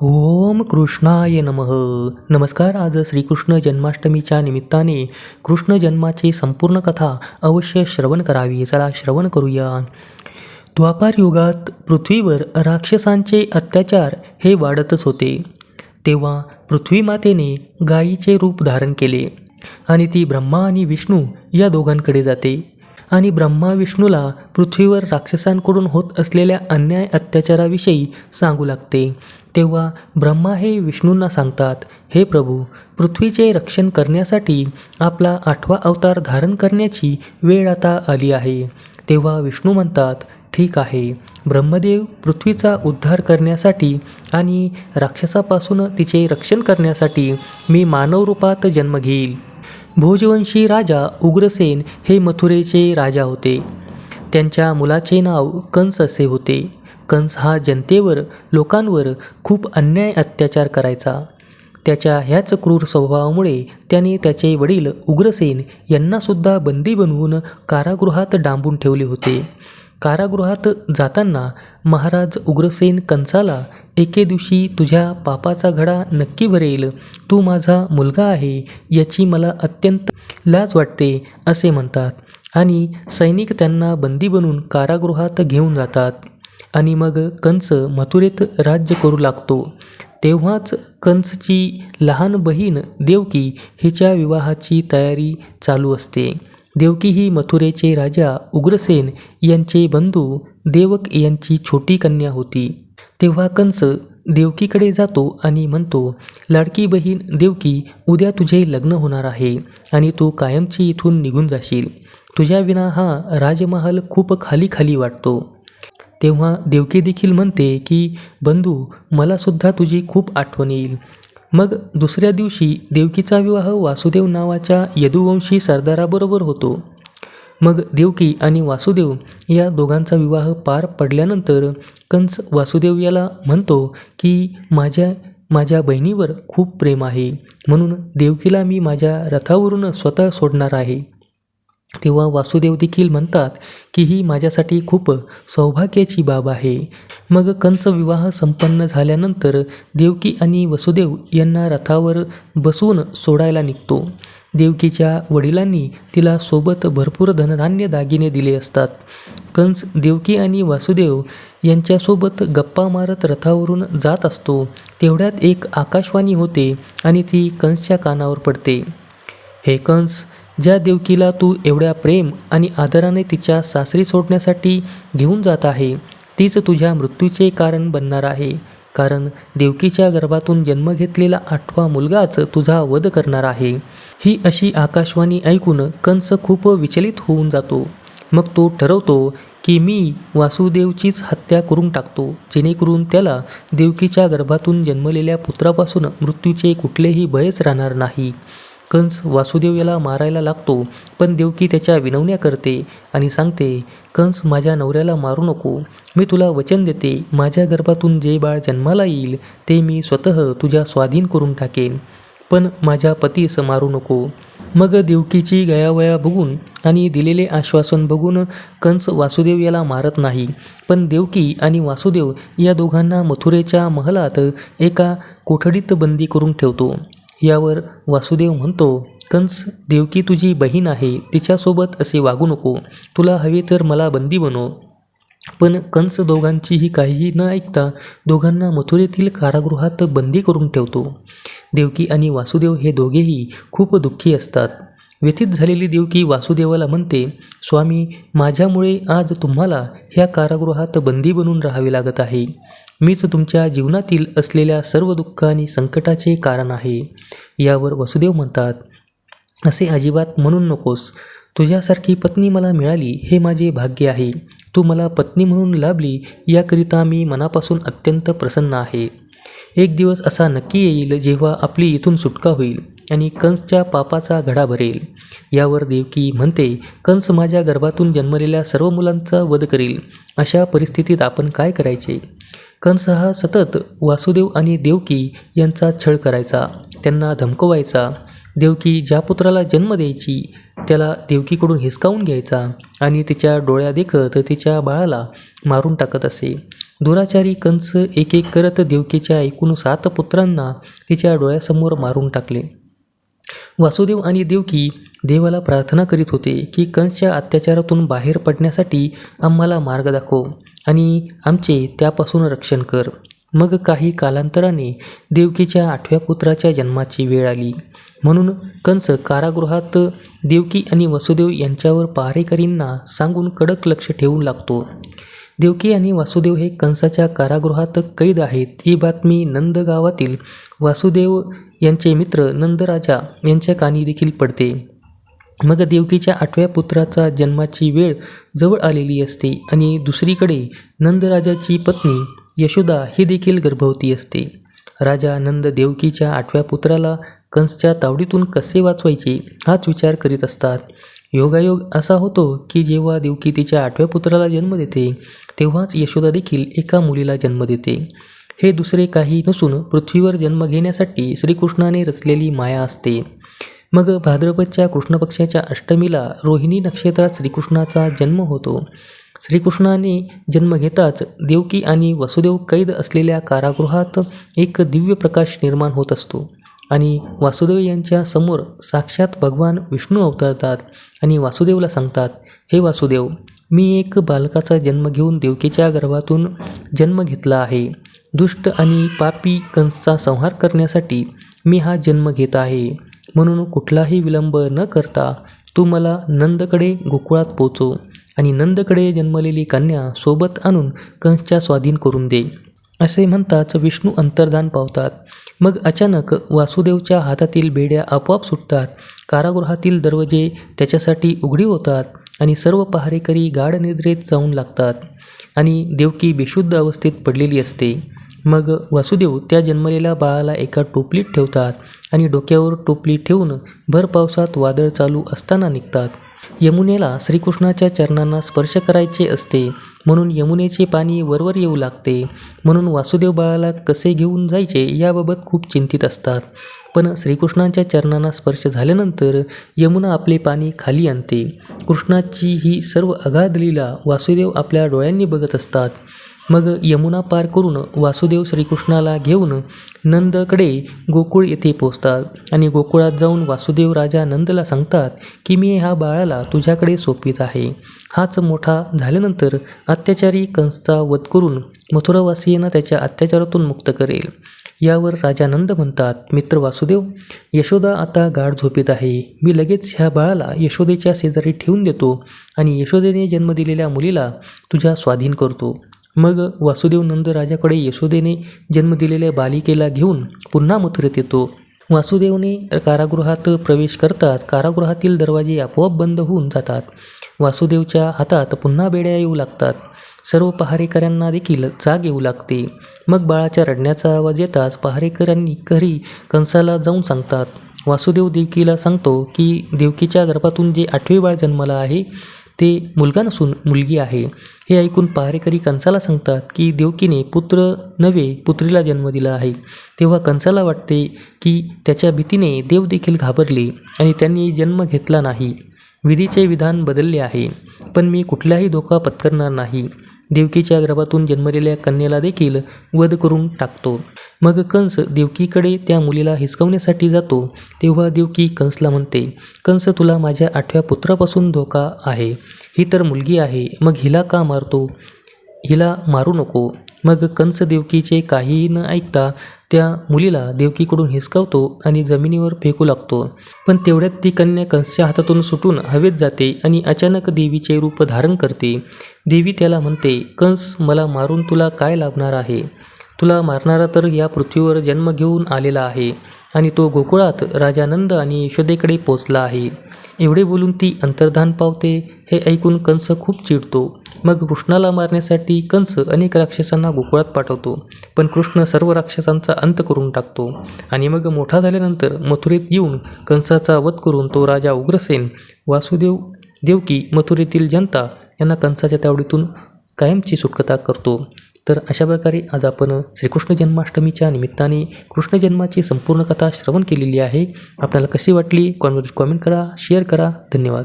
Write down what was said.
ओम कृष्णाय नमः. नमस्कार आज श्रीकृष्ण जन्माष्टमीच्या निमित्ताने कृष्ण जन्माची संपूर्ण कथा अवश्य श्रवण करावी. चला श्रवण करूया. द्वापार युगात पृथ्वीवर राक्षसांचे अत्याचार हे वाढतच होते. तेव्हा पृथ्वीमातेने गायीचे रूप धारण केले आणि ती ब्रह्मा आणि विष्णू या दोघांकडे जाते. आणि ब्रह्मा विष्णूला पृथ्वीवर राक्षसांकडून होत असलेल्या अन्याय अत्याचाराविषयी सांगू लागते. तेव्हा ब्रह्मा हे विष्णूंना सांगतात हे प्रभू पृथ्वीचे रक्षण करण्यासाठी आपला आठवा अवतार धारण करण्याची वेळ आता आली आहे. तेव्हा विष्णू म्हणतात ठीक आहे ब्रह्मदेव पृथ्वीचा उद्धार करण्यासाठी आणि राक्षसापासून तिचे रक्षण करण्यासाठी मी मानव रूपात जन्म घेईल. भोजवंशी राजा उग्रसेन हे मथुरेचे राजा होते. त्यांच्या मुलाचे नाव कंस असे होते. कंस हा जनतेवर लोकांवर खूप अन्याय अत्याचार करायचा. त्याच्या ह्याच क्रूर स्वभावामुळे त्याने त्याचे वडील उग्रसेन यांनासुद्धा बंदी बनवून कारागृहात डांबून ठेवले होते. कारागृहात जाताना महाराज उग्रसेन कंसाला एके दिवशी तुझ्या पापाचा घडा नक्की भरेल. तू माझा मुलगा आहे याची मला अत्यंत लाज वाटते असे म्हणतात. आणि सैनिक त्यांना बंदी बनवून कारागृहात घेऊन जातात. आणि मग कंस मथुरेत राज्य करू लागतो. तेव्हाच कंसची लहान बहीण देवकी हिच्या विवाहाची तयारी चालू असते. देवकी ही मथुरेचे राजा उग्रसेन यांचे बंधू देवक यांची छोटी कन्या होती. तेव्हा कंस देवकीकडे जातो आणि म्हणतो लाडकी बहीण देवकी उद्या तुझे लग्न होणार आहे आणि तू कायमची इथून निघून जाशील. तुझ्या विना हा राजमहाल खूप खाली खाली वाटतो. तेव्हा देवकी देखील म्हणते की बंधू मलासुद्धा तुझी खूप आठवण येईल. मग दुसऱ्या दिवशी देवकीचा विवाह वासुदेव नावाच्या यदुवंशी सरदाराबरोबर होतो. मग देवकी आणि वासुदेव या दोघांचा विवाह पार पडल्यानंतर कंस वासुदेव याला म्हणतो की माझ्या माझ्या बहिणीवर खूप प्रेम आहे. म्हणून देवकीला मी माझ्या रथावरून स्वतः सोडणार आहे. तेव्हा वासुदेव देखील म्हणतात की ही माझ्यासाठी खूप सौभाग्याची बाब आहे. मग कंस विवाह संपन्न झाल्यानंतर देवकी आणि वसुदेव यांना रथावर बसवून सोडायला निघतो. देवकीच्या वडिलांनी तिला सोबत भरपूर धनधान्य दागिने दिले असतात. कंस देवकी आणि वासुदेव यांच्यासोबत गप्पा मारत रथावरून जात असतो. तेवढ्यात एक आकाशवाणी होते आणि ती कंसच्या कानावर पडते. हे कंस ज्या देवकीला तू एवढ्या प्रेम आणि आदराने तिच्या सासरी सोडण्यासाठी घेऊन जात आहे तीच तुझ्या मृत्यूचे कारण बनणार आहे. कारण देवकीच्या गर्भातून जन्म घेतलेला आठवा मुलगाच तुझा वध करणार आहे. ही अशी आकाशवाणी ऐकून कंस खूप विचलित होऊन जातो. मग तो ठरवतो की मी वासुदेवचीच हत्या करून टाकतो जेणेकरून त्याला देवकीच्या गर्भातून जन्मलेल्या पुत्रापासून मृत्यूचे कुठलेही भयच राहणार नाही. कंस वासुदेव याला मारायला लागतो पण देवकी त्याच्या विनवण्या करते आणि सांगते कंस माझ्या नवऱ्याला मारू नको. मी तुला वचन देते. माझ्या गर्भातून जे बाळ जन्माला येईल ते मी स्वतः तुझ्या स्वाधीन करून टाकेन. पण माझ्या पतीस मारू नको. मग देवकीची गयावया बघून आणि दिलेले आश्वासन बघून कंस वासुदेव याला मारत नाही. पण देवकी आणि वासुदेव या दोघांना मथुरेच्या महलात एका कोठडीत बंदी करून ठेवतो. यावर वासुदेव म्हणतो कंस देवकी तुझी बहीण आहे तिच्यासोबत असे वागू नको. तुला हवे तर मला बंदी बनव पण कंस दोघांचीही काहीही न ऐकता दोघांना मथुरेतील कारागृहात बंदी करून ठेवतो. देवकी आणि वासुदेव हे दोघेही खूप दुःखी असतात. व्यथित झालेली देवकी वासुदेवाला म्हणते स्वामी माझ्यामुळे आज तुम्हाला ह्या कारागृहात बंदी बनून राहावे लागत आहे. मीच तुमच्या जीवनातील असलेल्या सर्व दुःख आणि संकटाचे कारण आहे. यावर वसुदेव म्हणतात असे अजिबात म्हणून नकोस. तुझ्यासारखी पत्नी मला मिळाली हे माझे भाग्य आहे. तू मला पत्नी म्हणून लाभली याकरिता मी मनापासून अत्यंत प्रसन्न आहे. एक दिवस असा नक्की येईल जेव्हा आपली इथून सुटका होईल आणि कंसच्या पापाचा घडा भरेल. यावर देवकी म्हणते कंस माझ्या गर्भातून जन्मलेल्या सर्व मुलांचा वध करील. अशा परिस्थितीत आपण काय करायचे? कंस हा सतत वासुदेव आणि देवकी यांचा छळ करायचा त्यांना धमकवायचा. देवकी ज्या पुत्राला जन्म द्यायची त्याला देवकीकडून हिसकावून घ्यायचा आणि तिच्या डोळ्या देखत तिच्या बाळाला मारून टाकत असे. दुराचारी कंस एक एक करत देवकीच्या एकूण सात पुत्रांना तिच्या डोळ्यासमोर मारून टाकले. वासुदेव आणि देवकी देवाला प्रार्थना करीत होते की कंसच्या अत्याचारातून बाहेर पडण्यासाठी आम्हाला मार्ग दाखव. आणि आमचे त्यापासून रक्षण कर. मग काही कालांतराने देवकीच्या आठव्या पुत्राच्या जन्माची वेळ आली. म्हणून कंस कारागृहात देवकी आणि वसुदेव यांच्यावर पहारेकरींना सांगून कडक लक्ष ठेवून लागतो. देवकी आणि वासुदेव हे कंसाच्या कारागृहात कैद आहेत ही बातमी नंद गावातील वासुदेव यांचे मित्र नंदराजा यांच्या कानी देखील पडते. मग देवकीच्या आठव्या पुत्राचा जन्माची वेळ जवळ आलेली असते आणि दुसरीकडे नंदराजाची पत्नी यशोदा ही देखील गर्भवती असते. राजा नंद देवकीच्या आठव्या पुत्राला कंसच्या तावडीतून कसे वाचवायचे हाच विचार करीत असतात. योगायोग असा होतो की जेव्हा देवकी तिच्या आठव्या पुत्राला जन्म देते तेव्हाच यशोदा देखील एका मुलीला जन्म देते. हे दुसरे काही नसून पृथ्वीवर जन्म घेण्यासाठी श्रीकृष्णाने रचलेली माया असते. मग भाद्रपदच्या कृष्ण पक्षाच्या अष्टमीला रोहिणी नक्षत्रात श्रीकृष्णाचा जन्म होतो. श्रीकृष्णाने जन्म घेताच देवकी आणि वसुदेव कैद असलेल्या कारागृहात एक दिव्य प्रकाश निर्माण होत असतो आणि वासुदेव यांच्या समोर साक्षात भगवान विष्णू अवतरतात आणि वासुदेवला सांगतात हे वासुदेव मी एक बालकाचा जन्म घेऊन देवकीच्या गर्भातून जन्म घेतला आहे. दुष्ट आणि पापी कंसचा संहार करण्यासाठी मी हा जन्म घेत आहे. म्हणून कुठलाही विलंब न करता तू मला नंदकडे गोकुळात पोचव आणि नंदकडे जन्मलेली कन्या सोबत आणून कंसच्या स्वाधीन करून दे. असे म्हणताच विष्णू अंतर्धान पावतात. मग अचानक वासुदेवच्या हातातील बेड्या आपोआप सुटतात. कारागृहातील दरवाजे त्याच्यासाठी उघडी होतात आणि सर्व पहारेकरी गाढ निद्रेत जाऊन लागतात आणि देवकी बेशुद्ध अवस्थेत पडलेली असते. मग वासुदेव त्या जन्मलेल्या बाळाला एका टोपलीत ठेवतात आणि डोक्यावर टोपली ठेवून भर पावसात वादळ चालू असताना निघतात. यमुनेला श्रीकृष्णाच्या चरणांना स्पर्श करायचे असते म्हणून यमुनेचे पाणी वरवर येऊ लागते. म्हणून वासुदेव बाळाला कसे घेऊन जायचे याबाबत खूप चिंतित असतात. पण श्रीकृष्णाच्या चरणांना स्पर्श झाल्यानंतर यमुना आपले पाणी खाली आणते. कृष्णाची ही सर्व अगाध लीला वासुदेव आपल्या डोळ्यांनी बघत असतात. मग यमुना पार करून वासुदेव श्रीकृष्णाला घेऊन नंदकडे गोकुळ येथे पोचतात आणि गोकुळात जाऊन वासुदेव राजा नंदला सांगतात की मी ह्या बाळाला तुझ्याकडे सोपित आहे. हाच मोठा झाल्यानंतर अत्याचारी कंसचा वध करून मथुरावासियांना त्याच्या अत्याचारातून मुक्त करेल. यावर राजा नंद म्हणतात मित्र वासुदेव यशोदा आता गाढ झोपेत आहे. मी लगेच ह्या बाळाला यशोदेच्या शेजारी ठेवून देतो आणि यशोदेने जन्म दिलेल्या मुलीला तुझ्या स्वाधीन करतो. मग वासुदेव नंद राजाकडे यशोदेने जन्म दिलेल्या बालिकेला घेऊन पुन्हा मथुरेत येतो. वासुदेवने कारागृहात प्रवेश करताच कारागृहातील दरवाजे आपोआप बंद होऊन जातात. वासुदेवच्या हातात पुन्हा बेड्या येऊ लागतात. सर्व पहारेकऱ्यांना देखील जाग येऊ लागते. मग बाळाच्या रडण्याचा आवाज येताच पहारेकऱ्यांनी घरी कंसाला जाऊन सांगतात. वासुदेव देवकीला सांगतो की देवकीच्या गर्भातून जे आठवे बाळ जन्माला आहे ते मुलगा नसून मुलगी आहे. हे ऐकून पहारेकरी कंसाला सांगतात की देवकीने पुत्र नव्हे पुत्रीला जन्म दिला आहे. तेव्हा कंसाला वाटते की त्याच्या भीतीने देव देखील घाबरले आणि त्यांनी जन्म घेतला नाही. विधीचे विधान बदलले आहे. पण मी कुठलाही धोका पत्करणार नाही. देवकीच्या गर्भातून जन्मलेल्या कन्येला देखील वध करून टाकतो. मग कंस देवकीकडे त्या मुलीला हिसकवण्यासाठी जातो. तेव्हा देवकी कंसला म्हणते कंस तुला माझ्या आठव्या पुत्रापासून धोका आहे. ही तर मुलगी आहे. मग हिला का मारतो? हिला मारू नको. मग कंस देवकीचे काहीही न ऐकता त्या मुलीला देवकीकडून हिसकावतो आणि जमिनीवर फेकू लागतो. पण तेवढ्यात ती कन्या कंसच्या हातातून सुटून हवेत जाते आणि अचानक देवीचे रूप धारण करते. देवी त्याला म्हणते कंस मला मारून तुला काय लाभणार आहे? तुला मारणारा तर या पृथ्वीवर जन्म घेऊन आलेला आहे आणि तो गोकुळात राजानंद आणि यशोदेकडे पोचला आहे. एवढे बोलून ती अंतर्धान पावते हे ऐकून कंस खूप चिडतो. मग कृष्णाला मारण्यासाठी कंस अनेक राक्षसांना गोकुळात पाठवतो पण कृष्ण सर्व राक्षसांचा अंत करून टाकतो. आणि मग मोठा झाल्यानंतर मथुरेत येऊन कंसाचा वध करून तो राजा उग्रसेन वासुदेव देवकी मथुरेतील जनता यांना कंसाच्या तावडीतून कायमची सुटकता करतो. तर अशा प्रकारे आज आपण श्रीकृष्ण जन्माष्टमीच्या निमित्ताने कृष्ण जन्माची संपूर्ण कथा श्रवण केलेली आहे. आपल्याला कशी वाटली? कॉमेंट कॉमेंट करा शेअर करा. धन्यवाद.